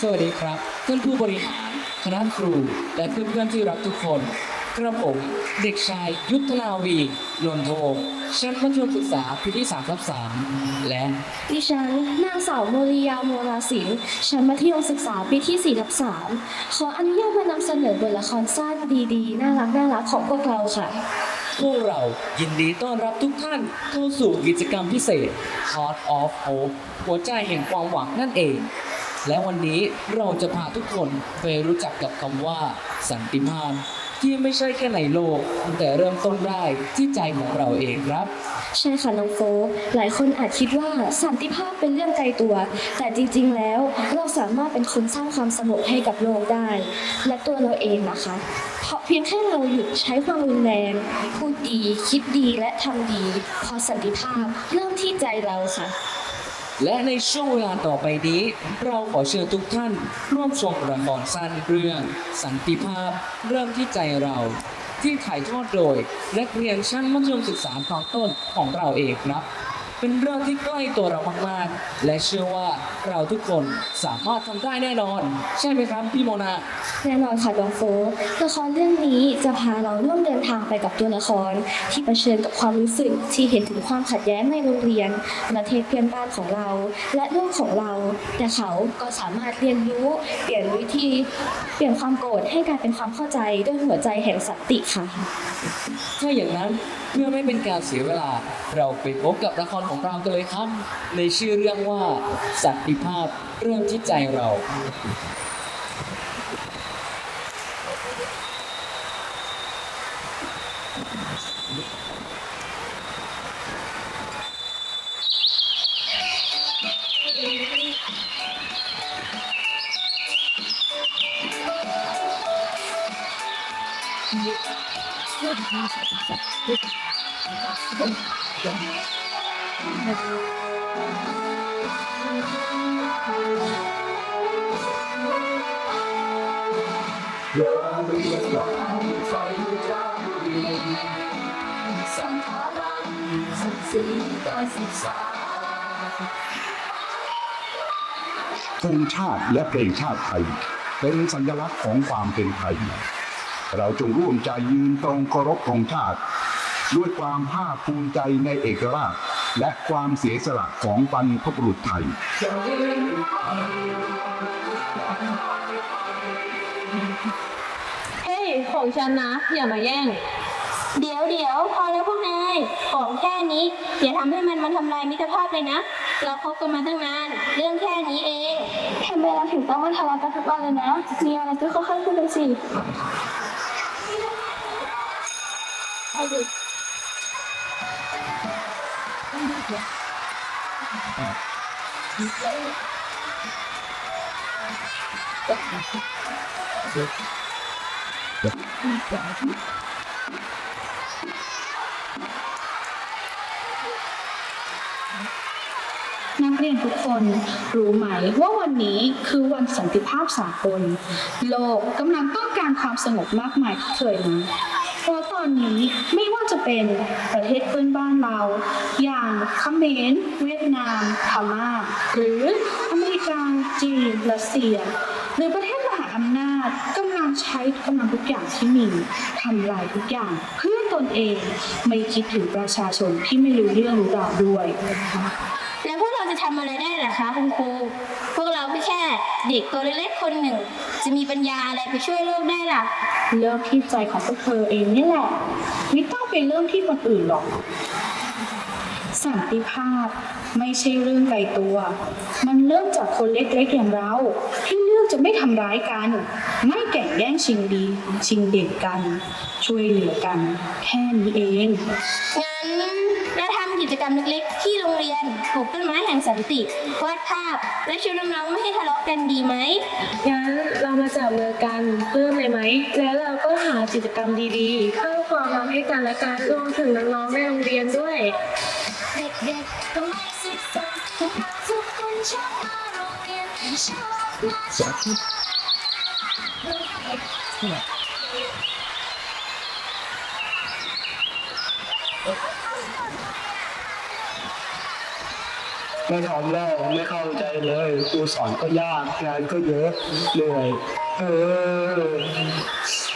สวัสดีครับท่านผู้บริหารคณะครู และเพื่อนๆที่รักทุกคนกระผมเด็กชายยุทธนาวีนนทวงศ์ชั้นมัธยมศึกษาปีที่3ทับ3และ ดิฉันนางสาวโมริยาโมราศิลป์ชั้นมัธยมศึกษาปีที่4ทับ3ขออนุญาตมานำเสนอบทละครสั้นดีๆ น่ารักน่ารักของพวกเราค่ะ พวกเรายินดีต้อนรับทุกท่านเข้าสู่กิจกรรมพิเศษ Heart of Hope หัวใจแห่งความหวังนั่นเอง และวันนี้เราจะพาทุกคนไปรู้จักกับคำว่า สันติภาพที่ไม่ใช่แค่ในโลก แต่เริ่มต้นได้ที่ใจของเราเองครับ ใช่ค่ะน้องโฟกหลายคนอาจคิดว่าสันติภาพเป็นเรื่องไกลตัว แต่จริงๆแล้วเราสามารถเป็นคนสร้างความสงบให้กับโลกได้ และตัวเราเองนะคะ เพราะเพียงแค่เราหยุดใช้ความรุนแรงพูดดี คิดดีและทำดี พอสันติภาพเริ่มที่ใจเราค่ะ และในช่วงเวลาต่อไปนี้ เราขอเชิญทุกท่าน ร่วมชมละครสั้นเรื่อง สันติภาพเริ่มที่ใจเรา ที่ถ่ายทอดโดยนักเรียนชั้นมัธยมศึกษาตอนต้นของเราเองครับ เป็นเรื่องที่ใกล้ตัวเรามากๆ และเชื่อว่าเราทุกคนสามารถทำได้แน่นอน ใช่ไหมครับพี่โมนา แน่นอนค่ะน้องโฟกละครเรื่องนี้จะพาเราร่วมเดินทางไปกับตัวละคร ที่เผชิญกับความรู้สึกที่เห็นถึงความขัดแย้งในโรงเรียนประเทศเพื่อนบ้านของเรา และโลกของเรา แต่เขาก็สามารถเรียนรู้ เปลี่ยนวิธี เปลี่ยนความโกรธให้กลายเป็นความเข้าใจด้วยหัวใจแห่งสันติค่ะ ถ้าอย่างนั้นเพื่อไม่เป็นการเสียเวลา เราไปพบกับละครของเรากันเลยครับ ในชื่อเรื่องว่า สันติภาพเริ่มที่ใจเรา ธงชาติและเพลงชาติไทย เป็นสัญลักษณ์ของความเป็นไทย เราจงร่วมใจยืนตรงเคารพธงชาติ ด้วยความภาคภูมิใจในเอกราช และความเสียสละของบรรพบุรุษไทย เฮ้ย ของฉันนะ อย่ามาแย่ง เดี๋ยวเดี๋ยวพอแล้วพวกนาย ของแค่นี้ อย่าทำให้มันมาทำลายมิตรภาพเลยนะ เราคบกันมาตั้งนาน เรื่องแค่นี้เองทำไมเราถึงต้องมาทะเลาะกันทุกวันเลยนะ มีอะไรก็ค่อยๆพูดกันสิ นักเรียนทุกคนรู้ไหมว่าวันนี้คือวันสันติภาพสากลโลกกำลังต้องการความสงบมากมายที่เคยมีเพ ราะตอนนี้ไม่ว่าจะเป็นประเทศเพื่อนบ้านเรา อย่างเขมรเวียดนามพม่าหรืออเมริกาจีนรัสเซีย หรือประเทศมหาอำนาจกำลังใช้กำลังทุกอย่างที่มีทำลายทุกอย่างเพื่อตนเองไม่คิดถึงประชาชนที่ไม่รู้เรื่องรู้ราวด้วยแล้วพวกเราจะทำอะไรได้ล่ะคะคุณครูพวกเราก็แค่เด็กตัวเล็กๆคนหนึ่ง จะมีปัญญาอะไรไปช่วยโลกได้ล่ะ เริ่มที่ใจของพวกเธอเองนี่แหละ ไม่ต้องไปเริ่มที่คนอื่นหรอก สันติภาพไม่ใช่เรื่องไกลตัว มันเริ่มจากคนเล็กๆอย่างเราที่ ไม่ทำร้ายกัน ไม่แข่งแย่งชิงดี ชิงเด่นกัน ช่วยเหลือกัน แค่นี้เอง งั้นเราทำกิจกรรมเล็กๆ ที่โรงเรียนปลูกต้นไม้แห่งสันติวาดภาพ และชวนน้องๆไม่ให้ทะเลาะกันดีไหม งั้นเรามาจับมือกันเพิ่มเลยไหม แล้วเราก็หากิจกรรมดีๆ เพิ่มความรักให้กันและกันรวมถึงน้องๆในโรงเรียนด้วย เด็กๆก็ไม่สุขสันต์พวกเราทุกคนชอบมาโรงเรียนชอบ มาชอบพไม่ทำแล้วไม่เข้าใจเลยครูสอนก็ยากงานก็เยอะเหนื่อยเออ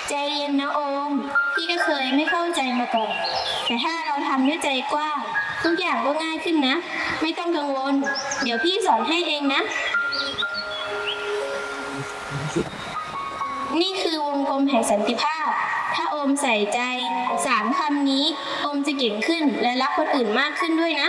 ใจเย็นนะโอมพี่ก็เคยไม่เข้าใจมาก่อนแต่ถ้าเราทำด้วยใจกว้างทุกอย่างก็ง่ายขึ้นนะ ไม่ต้องกังวล เดี๋ยวพี่สอนให้เองนะ นี่คือวงกลมแห่งสันติภาพ ถ้าโอมใส่ใจสามคำนี้ โอมจะเก่งขึ้นและรักคนอื่นมากขึ้นด้วยนะ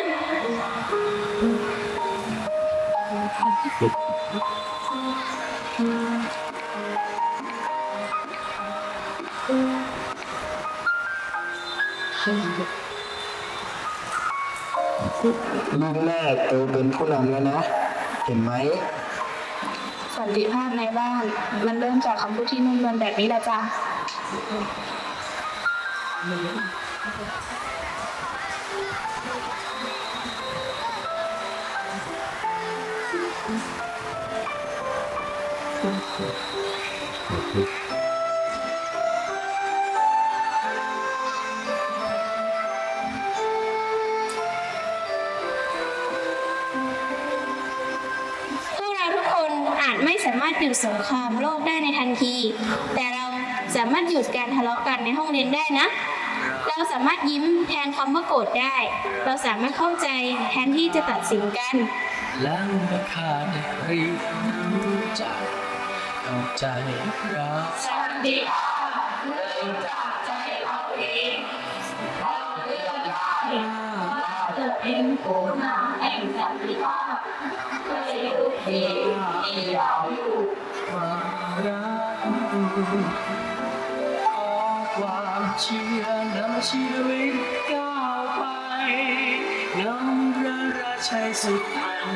ลูกแม่โตเป็นผู้นำแล้วนะ เห็นไหม สันติภาพในบ้าน มันเริ่มจากคำพูดที่นุ่มนวลแบบนี้แหละจ้ะพ จไม่สามารถหยุดสงครามโลกได้ในทันที แต่เราสามารถหยุดการทะเลาะกันในห้องเรียนได้นะ เราสามารถยิ้มแทนคำว่าโกรธได้ เราสามารถเข้าใจแทนที่จะตัดสินกัน แล้วเมื่อข้าได้เรียนรู้จักเอาใจรักค เป็นผู้นำแห่งสันติภาพเคยลุกดีมีเหล่าอยู่ความรักขอความเชื่อนำชีวิตก้าวไปนำเรือราชัยสุดพัน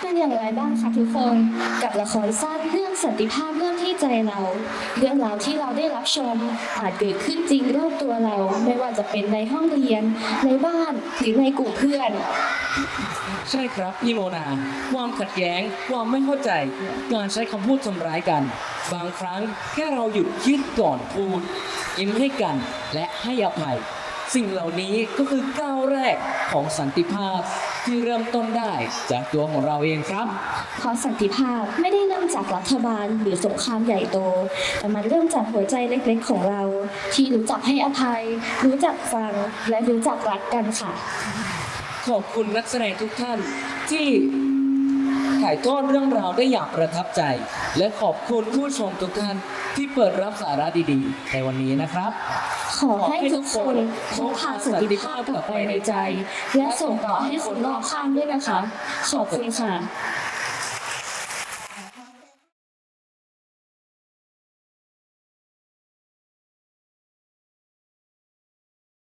เป็นอย่างไรบ้างคะทุกคน กับละครสั้นเรื่องสันติภาพเรื่อง ใจเรา เรื่องราวที่เราได้รับชม อาจเกิดขึ้นจริงรอบตัวเรา ไม่ว่าจะเป็นในห้องเรียน ในบ้านหรือในกลุ่มเพื่อน ใช่ครับพี่โมนา ความขัดแย้ง ความไม่เข้าใจ การใช้คำพูดทำร้ายกัน บางครั้งแค่เราหยุดคิดก่อนพูดยิ้มให้กันและให้อภัย สิ่งเหล่านี้ก็คือก้าวแรกของสันติภาพ ที่เริ่มต้นได้จากตัวของเราเองครับ เพราะสันติภาพไม่ได้เริ่มจากรัฐบาลหรือสงครามใหญ่โต แต่มันเริ่มจากหัวใจเล็กๆของเรา ที่รู้จักให้อภัย รู้จักฟังและรู้จักรักกันค่ะ ขอบคุณนักแสดงทุกท่านที่ถ่ายทอดเรื่องราวได้อย่างประทับใจ และขอบคุณผู้ชมทุกท่าน ที่เปิดรับสาระดีๆ ในวันนี้นะครับ ขอให้ทุกคนพกพาสันติภาพกลับไปในใจ และส่งต่อให้คนรอบข้างด้วยนะคะ ขอบคุณค่ะ